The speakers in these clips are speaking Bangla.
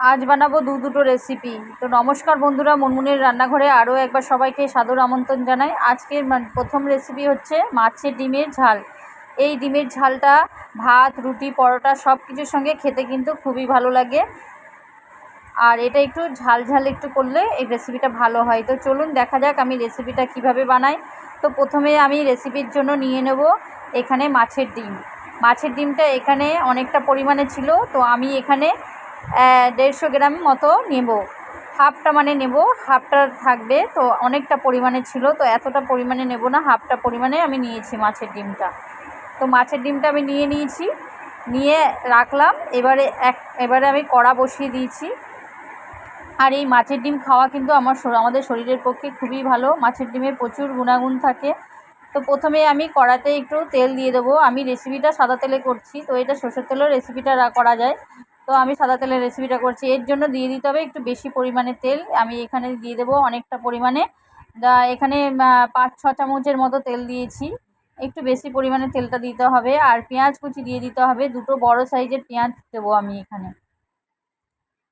আজ বানাবো দু দুটো রেসিপি তো নমস্কার বন্ধুরা, মুনমুনের রান্নাঘরে আরও একবার সবাইকে সাদর আমন্ত্রণ জানাই। আজকের প্রথম রেসিপি হচ্ছে মাছের ডিমের ঝাল। এই ডিমের ঝালটা ভাত, রুটি, পরোটা সব কিছুর সঙ্গে খেতে কিন্তু খুবই ভালো লাগে। আর এটা একটু ঝাল ঝাল একটু করলে এই রেসিপিটা ভালো হয়। তো চলুন দেখা যাক আমি রেসিপিটা কীভাবে বানাই। তো প্রথমে আমি রেসিপির জন্য নিয়ে নেব এখানে মাছের ডিম। মাছের ডিমটা এখানে অনেকটা পরিমাণে ছিল, তো আমি এখানে দেড়শো গ্রাম মতো নেব। হাফটা মানে নেব, হাফটা থাকবে, তো অনেকটা পরিমাণে ছিল, তো এতটা পরিমাণে নেব না, হাফটা পরিমাণে আমি নিয়েছি মাছের ডিমটা। তো মাছের ডিমটা আমি নিয়ে নিয়েছি, নিয়ে রাখলাম, এবারে এক, এবারে আমি কড়া বসিয়ে দিয়েছি। আর এই মাছের ডিম খাওয়া কিন্তু আমার আমাদের শরীরের পক্ষে খুবই ভালো, মাছের ডিমে প্রচুর গুণাগুণ থাকে। তো প্রথমে আমি কড়াতে একটু তেল দিয়ে দেবো, আমি রেসিপিটা সাদা তেলে করছি, তো এটা সর্ষের তেলেও রেসিপিটা করা যায়। তো আমি সাদা তেলের রেসিপিটা করছি। এর জন্য দিয়ে দিতে হবে একটু বেশি পরিমাণে তেল। আমি এখানে দিয়ে দেবো অনেকটা পরিমাণে। এখানে পাঁচ, ছ চামচের মতো তেল দিয়েছি। একটু বেশি পরিমাণে তেলটা দিতে হবে। আর পেঁয়াজ কুচি দিয়ে দিতে হবে। দুটো বড় সাইজের পেঁয়াজ দেবো আমি এখানে।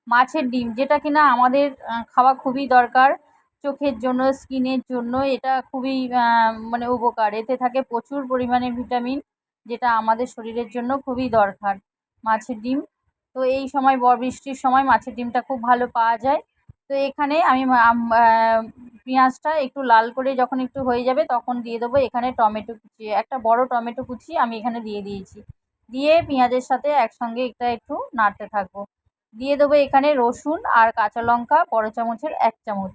মাছের ডিম, যেটা কিনা আমাদের খাওয়া খুবই দরকার। চোখের জন্য, স্কিনের জন্য, এটা খুবই মানে উপকার। এতে থাকে প্রচুর পরিমাণে ভিটামিন, যেটা আমাদের শরীরের জন্য খুবই দরকার। মাছের ডিম তো এই সময় বৃষ্টির সময় মাছের ডিমটা খুব ভালো পাওয়া যায়। তো এখানে আমি পেঁয়াজটা একটু লাল করে যখন একটু হয়ে যাবে তখন দিয়ে দেবো। এখানে টমেটো কুচি, একটা বড় টমেটো কুচি আমি এখানে দিয়ে দিয়েছি। দিয়ে পেঁয়াজের সাথে একসঙ্গে এটা একটু নাড়তে থাকব। দিয়ে দেবো এখানে রসুন আর কাঁচা লঙ্কা, বড় চামচের এক চামচ।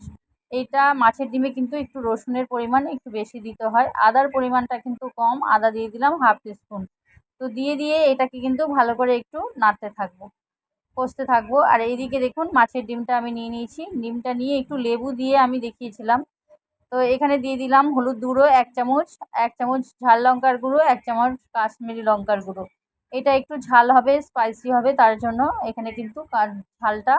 এইটা মাছের ডিমে কিন্তু একটু রসুনের পরিমাণ একটু বেশি দিতে হয়। আদার পরিমাণটা কিন্তু কম। আদা দিয়ে দিলাম হাফ টিস্পুন তো দিয়ে দিয়ে এটাকে কিন্তু ভালো করে একটু নাড়তে থাকব, কষতে থাকব। আর এইদিকে দেখুন মাছের ডিমটা আমি নিয়ে নিয়েছি। ডিমটা নিয়ে একটু লেবু দিয়ে আমি দেখিয়েছিলাম। তো এখানে দিয়ে দিলাম হলুদ গুঁড়ো, এক চামচ এক চামচ ঝাল লঙ্কার গুঁড়ো, এক চামচ কাশ্মীরি লঙ্কার গুঁড়ো। এটা একটু ঝাল হবে স্পাইসি হবে, তার জন্য এখানে কিন্তু ঝালটা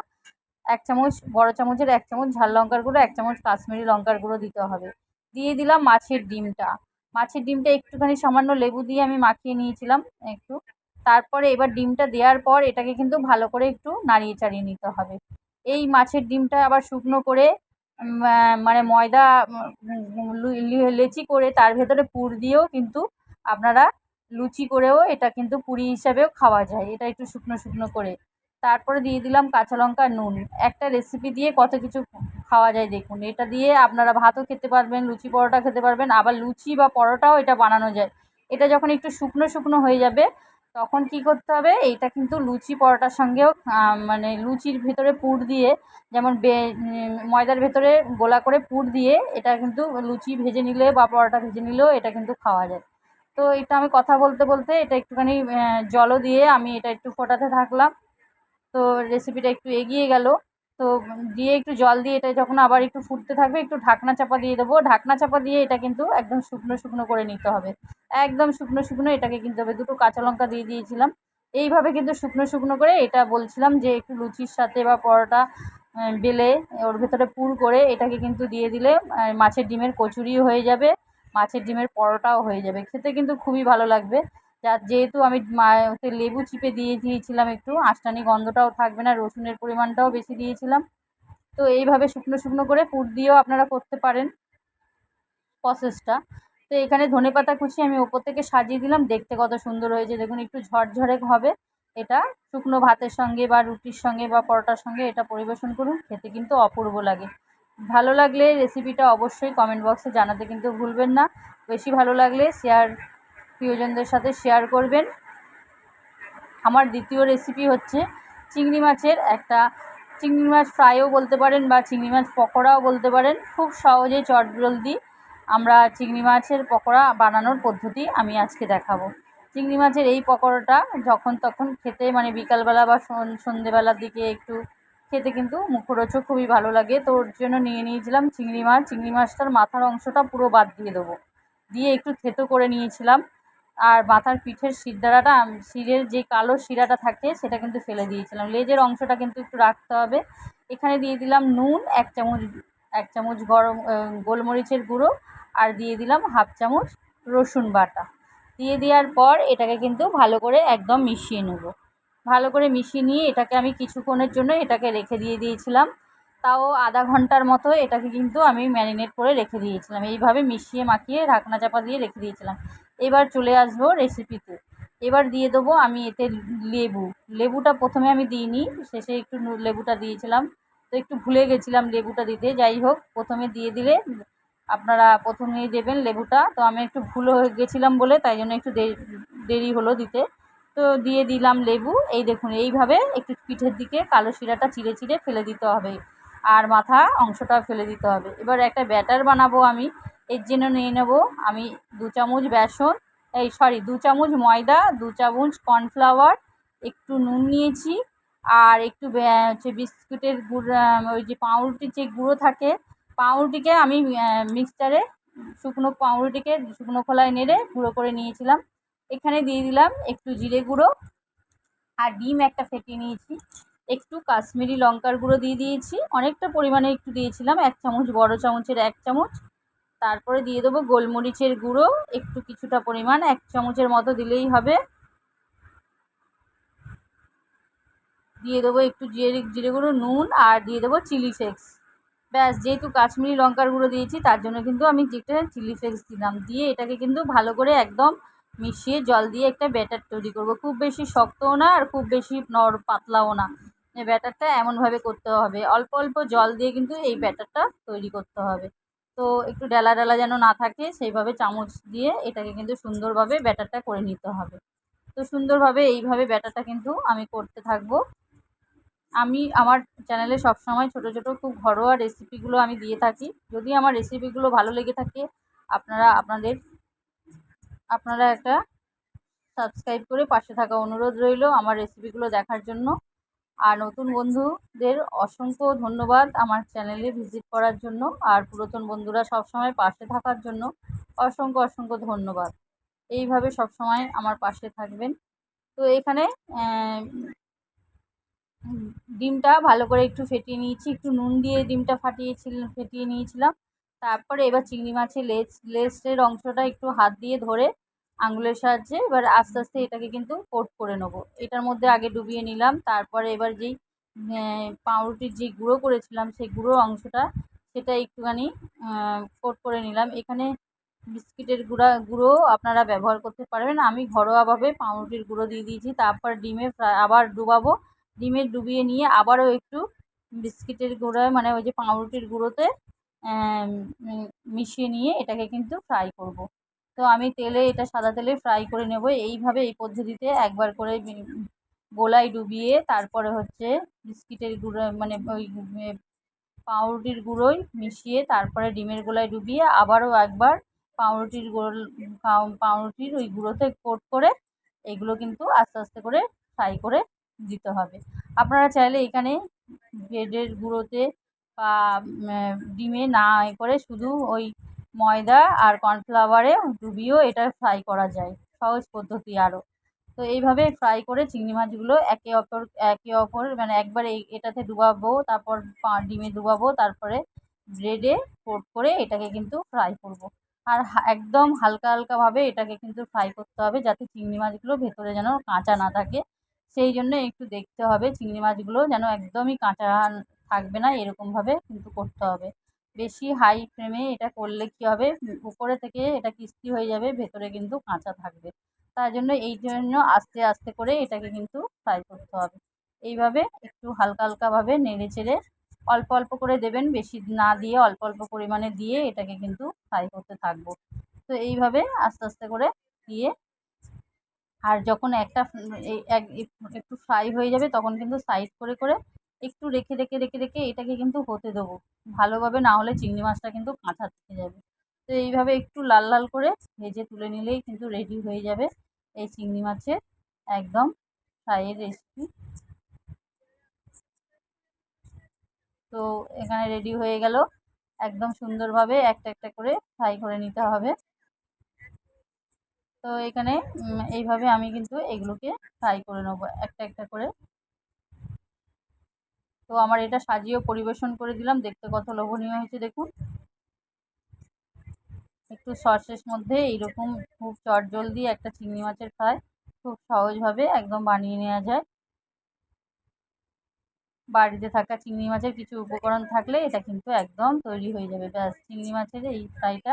এক চামচ, বড় চামচের এক চামচ ঝাল লঙ্কার গুঁড়ো, এক চামচ কাশ্মীরি লঙ্কার গুঁড়ো দিতে হবে। দিয়ে দিলাম মাছের ডিমটা। মাছের ডিমটা একটুখানি সামান্য লেবু দিয়ে আমি মাখিয়ে নিয়েছিলাম একটু। তারপরে এবার ডিমটা দেওয়ার পর এটাকে কিন্তু ভালো করে একটু নাড়িয়ে চাড়িয়ে নিতে হবে। এই মাছের ডিমটা আবার শুকনো করে মানে ময়দা লেচি করে তার ভেতরে পুর দিয়েও কিন্তু আপনারা লুচি করেও এটা কিন্তু পুরি হিসাবেও খাওয়া যায়। এটা একটু শুকনো শুকনো করে। তারপরে দিয়ে দিলাম কাঁচা লঙ্কা, নুন। একটা রেসিপি দিয়ে কত কিছু খাওয়া যায় দেখুন। এটা দিয়ে আপনারা ভাতও খেতে পারবেন, লুচি পরোটা খেতে পারবেন, আবার লুচি বা পরোটাও এটা বানানো যায়। এটা যখন একটু শুকনো শুকনো হয়ে যাবে, তখন কি করতে হবে, এইটা কিন্তু লুচি পরোটার সঙ্গেও মানে লুচির ভেতরে পুর দিয়ে, যেমন ময়দার ভেতরে গোলা করে পুর দিয়ে, এটা কিন্তু লুচি ভেজে নিলে বা পরোটা ভেজে নিলেও এটা কিন্তু খাওয়া যায়। তো এটা আমি কথা বলতে বলতে এটা একটুখানি জলও দিয়ে আমি এটা একটু ফোটাতে থাকলাম। তো রেসিপিটা একটু এগিয়ে গেল। তো দিয়ে একটু জল দিয়ে এটা যখন আবার একটু ফুটতে থাকবে, একটু ঢাকনা চাপা দিয়ে দেবো। ঢাকনা চাপা দিয়ে এটা কিন্তু একদম শুকনো শুকনো করে নিতে হবে। একদম শুকনো শুকনো এটাকে কিনতে হবে দুটো কাঁচা লঙ্কা দিয়ে দিয়েছিলাম। এইভাবে কিন্তু শুকনো শুকনো করে এটা বলছিলাম যে একটু লুচির সাথে বা পরোটা বেলে ওর ভেতরে পুর করে এটাকে কিন্তু দিয়ে দিলে মাছের ডিমের কচুরিও হয়ে যাবে, মাছের ডিমের পরোটাও হয়ে যাবে। খেতে কিন্তু খুবই ভালো লাগবে। যা যেহেতু আমি ওতে লেবু চিপে দিয়ে দিয়েছিলাম একটু, আষ্টানি গন্ধটাও থাকবে না, রসুনের পরিমাণটাও বেশি দিয়েছিলাম। তো এইভাবে শুকনো শুকনো করে পুর দিয়েও আপনারা করতে পারেন প্রসেসটা তো এখানে ধনেপাতা কুচি আমি ওপর থেকে সাজিয়ে দিলাম, দেখতে কত সুন্দর হয়েছে। দেখুন, একটু ঝরঝরে হবে এটা। শুকনো ভাতের সঙ্গে বা রুটির সঙ্গে বা পরোটার সঙ্গে এটা পরিবেশন করুন, খেতে কিন্তু অপূর্ব লাগে। ভালো লাগলে রেসিপিটা অবশ্যই কমেন্ট বক্সে জানাতে কিন্তু ভুলবেন না। বেশি ভালো লাগলে শেয়ার প্রিয়জনদের সাথে শেয়ার করবেন। আমার দ্বিতীয় রেসিপি হচ্ছে চিংড়ি মাছের একটা চিংড়ি মাছ ফ্রাইও বলতে পারেন বা চিংড়ি মাছ পকোড়াও বলতে পারেন। খুব সহজে চটজলদি আমরা চিংড়ি মাছের পকোড়া বানানোর পদ্ধতি আমি আজকে দেখাবো। চিংড়ি মাছের এই পকোড়াটা যখন তখন খেতে মানে বিকালবেলা বা সন- সন্ধেবেলার দিকে একটু খেতে কিন্তু মুখরোচক খুবই ভালো লাগে। তো ওর জন্য নিয়ে নিয়েছিলাম চিংড়ি মাছ। চিংড়ি মাছটার মাথার অংশটা পুরো বাদ দিয়ে দেবো। দিয়ে একটু থেতো করে নিয়েছিলাম। আর মাথার পিঠের শিরদাঁড়াটা শিরের যে কালো শিরাটা থাকে, সেটা কিন্তু ফেলে দিয়েছিলাম। লেজের অংশটা কিন্তু একটু রাখতে হবে। এখানে দিয়ে দিলাম নুন, এক চামচ এক চামচ গরম গোলমরিচের গুঁড়ো আর দিয়ে দিলাম হাফ চামচ রসুন বাটা। দিয়ে দেওয়ার পর এটাকে কিন্তু ভালো করে একদম মিশিয়ে নেব। ভালো করে মিশিয়ে নিয়ে এটাকে আমি কিছুক্ষণের জন্য এটাকে রেখে দিয়ে দিয়েছিলাম। তাও আধা ঘণ্টার মতো এটাকে কিন্তু আমি ম্যারিনেট করে রেখে দিয়েছিলাম। এইভাবে মিশিয়ে, মাখিয়ে, ঢাকনা চাপা দিয়ে রেখে দিয়েছিলাম। এবার চলে আসব রেসিপিতে এবার দিয়ে দেবো আমি এতে লেবু। লেবুটা প্রথমে আমি দিইনি, শেষে একটু লেবুটা দিয়েছিলাম। তো একটু ভুলে গেছিলাম লেবুটা দিতে। যাই হোক, প্রথমে দিয়ে দিলে আপনারা প্রথমেই দেবেন লেবুটা। তো আমি একটু ভুল হয়ে গেছিলাম বলে, তাই জন্য একটু দেরি হলো দিতে। তো দিয়ে দিলাম লেবু। এই দেখুন, এইভাবে একটু পিঠের দিকে কালো শিরাটা চিড়ে চিড়ে ফেলে দিতে হবে। আর মাথা অংশটা ফেলে দিতে হবে। এবার একটা ব্যাটার বানাবো আমি। এর জন্য নিয়ে নেব। আমি দু চামচ বেসন, এই সরি দু চামচ ময়দা, দু চামচ কর্নফ্লাওয়ার একটু নুন নিয়েছি, আর একটু হচ্ছে বিস্কুটের গুঁড়ো, ওই যে পাউরুটির যে গুঁড়ো থাকে, পাউরুটিকে আমি মিক্সচারে শুকনো পাউরুটিকে শুকনো খোলায় নেড়ে গুঁড়ো করে নিয়েছিলাম। এখানে দিয়ে দিলাম একটু জিরে গুঁড়ো আর ডিম একটা ফেটিয়ে নিয়েছি। একটু কাশ্মীরি লঙ্কার গুঁড়ো দিয়ে দিয়েছি। অনেকটা পরিমাণে একটু দিয়েছিলাম, এক চামচ, বড় চামচের এক চামচ। তারপরে দিয়ে দেবো গোলমরিচের গুঁড়ো, একটু কিছুটা পরিমাণ, এক চামচের মতো দিলেই হবে। দিয়ে দেবো একটু জিরে জিরে গুঁড়ো, নুন, আর দিয়ে দেবো চিলি ফ্লেক্স। ব্যাস, যেহেতু কাশ্মীরি লঙ্কার গুঁড়ো দিয়েছি, তার জন্য কিন্তু আমি যেটা চিলি ফ্লেক্স দিলাম। দিয়ে এটাকে কিন্তু ভালো করে একদম মিশিয়ে জল দিয়ে একটা ব্যাটার তৈরি করব। খুব বেশি শক্তও না, আর খুব বেশি নর পাতলাও না। ব্যাটারটা এমনভাবে করতে হবে। অল্প অল্প জল দিয়ে কিন্তু এই ব্যাটারটা তৈরি করতে হবে। তো একটু ডেলা ডেলা যেন না থাকে, সেইভাবে চামচ দিয়ে এটাকে কিন্তু সুন্দরভাবে ব্যাটারটা করে নিতে হবে। তো সুন্দরভাবে এইভাবে ব্যাটারটা কিন্তু আমি করতে থাকব। আমি, আমার চ্যানেলে সবসময় ছোটো ছোটো খুব ঘরোয়া রেসিপিগুলো আমি দিয়ে থাকি। যদি আমার রেসিপিগুলো ভালো লেগে থাকে, আপনারা, আপনাদের, আপনারা একটা সাবস্ক্রাইব করে পাশে থাকা অনুরোধ রইল আমার রেসিপিগুলো দেখার জন্য। আর নতুন বন্ধুদের অসংখ্য ধন্যবাদ আমার চ্যানেলে ভিজিট করার জন্য। আর পুরাতন বন্ধুরা সবসময় পাশে থাকার জন্য অসংখ্য অসংখ্য ধন্যবাদ। এইভাবে সবসময় আমার পাশে থাকবেন। তো এখানে ডিমটা ভালো করে একটু ফেটিয়ে নিয়েছি। একটু নুন দিয়ে ডিমটা ফাটিয়েছিলাম ফেটিয়ে নিয়েছিলাম। তারপরে এবার চিংড়ি মাছের লেজ, লেজের অংশটা একটু হাত দিয়ে ধরে আঙুলের সাহায্যে এবার আস্তে আস্তে এটাকে কিন্তু কোট করে নেব। এটার মধ্যে আগে ডুবিয়ে নিলাম, তারপরে এবার যেই পাউরুটির যে গুঁড়ো করেছিলাম, সেই গুঁড়ো অংশটা, সেটা একটুখানি কোট করে নিলাম। এখানে বিস্কিটের গুঁড়া, গুঁড়ো আপনারা ব্যবহার করতে পারবেন। আমি ঘরোয়াভাবে পাউরুটির গুঁড়ো দিয়ে দিয়েছি, তারপর ডিমে আবার ডুবাবো। ডিমে ডুবিয়ে নিয়ে আবারও একটু বিস্কিটের গুঁড়ো মানে ওই যে পাউরুটির গুঁড়োতে মিশিয়ে নিয়ে এটাকে কিন্তু ফ্রাই করব। তো আমি তেলে এটা সাদা তেলে ফ্রাই করে নেব। এইভাবে এই পদ্ধতিতে একবার করে গোলায় ডুবিয়ে তারপরে হচ্ছে বিস্কিটের গুঁড়ো মানে ওই পাউরুটির গুঁড়োই মিশিয়ে তারপরে ডিমের গোলায় ডুবিয়ে আবারও একবার পাউরুটির গোল পাউরুটির ওই গুঁড়োতে কোট করে এগুলো কিন্তু আস্তে আস্তে করে ফ্রাই করে দিতে হবে। আপনারা চাইলে এখানে ব্রেডের গুঁড়োতে বা ডিমে না করে শুধু ওই ময়দা আর কর্নফ্লাওয়ারে ডুবিয়েও এটা ফ্রাই করা যায়, সহজ পদ্ধতি আরও। তো এইভাবে ফ্রাই করে চিংড়ি মাছগুলো একে অপর একে অপর মানে একবার এটাতে ডুবাবো, তারপর ডিমে ডুবাবো, তারপরে ব্রেডে কোট করে এটাকে কিন্তু ফ্রাই করব। আর একদম হালকা হালকাভাবে এটাকে কিন্তু ফ্রাই করতে হবে যাতে চিংড়ি মাছগুলো ভেতরে যেন কাঁচা না থাকে। সেই জন্য একটু দেখতে হবে চিংড়ি মাছগুলো যেন একদমই কাঁচা থাকবে না, এরকমভাবে কিন্তু করতে হবে। বেশি হাই ফ্লেমে এটা করলে কী হবে? উপরে থেকে এটা ক্রিস্পি হয়ে যাবে, ভেতরে কিন্তু কাঁচা থাকবে। তার জন্য এই জন্য আস্তে আস্তে করে এটাকে কিন্তু ফ্রাই করতে হবে। এইভাবে একটু হালকা হালকাভাবে নেড়ে চেড়ে অল্প অল্প করে দেবেন, বেশি না দিয়ে অল্প অল্প পরিমাণে দিয়ে এটাকে কিন্তু ফ্রাই করতে থাকব। তো এইভাবে আস্তে আস্তে করে দিয়ে আর যখন একটা এক, একটু ফ্রাই হয়ে যাবে, তখন কিন্তু সাইড করে করে একটু রেখে রেখে রেখে রেখে এটাকে কিন্তু হতে দেবো। ভালোভাবে না হলে চিংড়ি মাছটা কিন্তু কাঁচা থেকে যাবে। তো এইভাবে একটু লাল লাল করে ভেজে তুলে নিলেই কিন্তু রেডি হয়ে যাবে এই চিংড়ি মাছের একদম ফ্রাইয়ের রেসিপি তো এখানে রেডি হয়ে গেল। একদম সুন্দরভাবে একটা একটা করে ফ্রাই করে নিতে হবে। তো এখানে এইভাবে আমি কিন্তু এগুলোকে ফ্রাই করে নেব। একটা একটা করে তো আমার এটা সাজিয়েও পরিবেশন করে দিলাম। দেখতে কত লোভনীয় হয়েছে, দেখুন। একটু সসের মধ্যে এইরকম খুব চটজলদি একটা চিংড়ি মাছের ফ্রাই খুব সহজভাবে একদম বানিয়ে নেওয়া যায়। বাড়িতে থাকা চিংড়ি মাছের কিছু উপকরণ থাকলে এটা কিন্তু একদম তৈরি হয়ে যাবে। ব্যাস, চিংড়ি মাছের এই ফ্রাইটা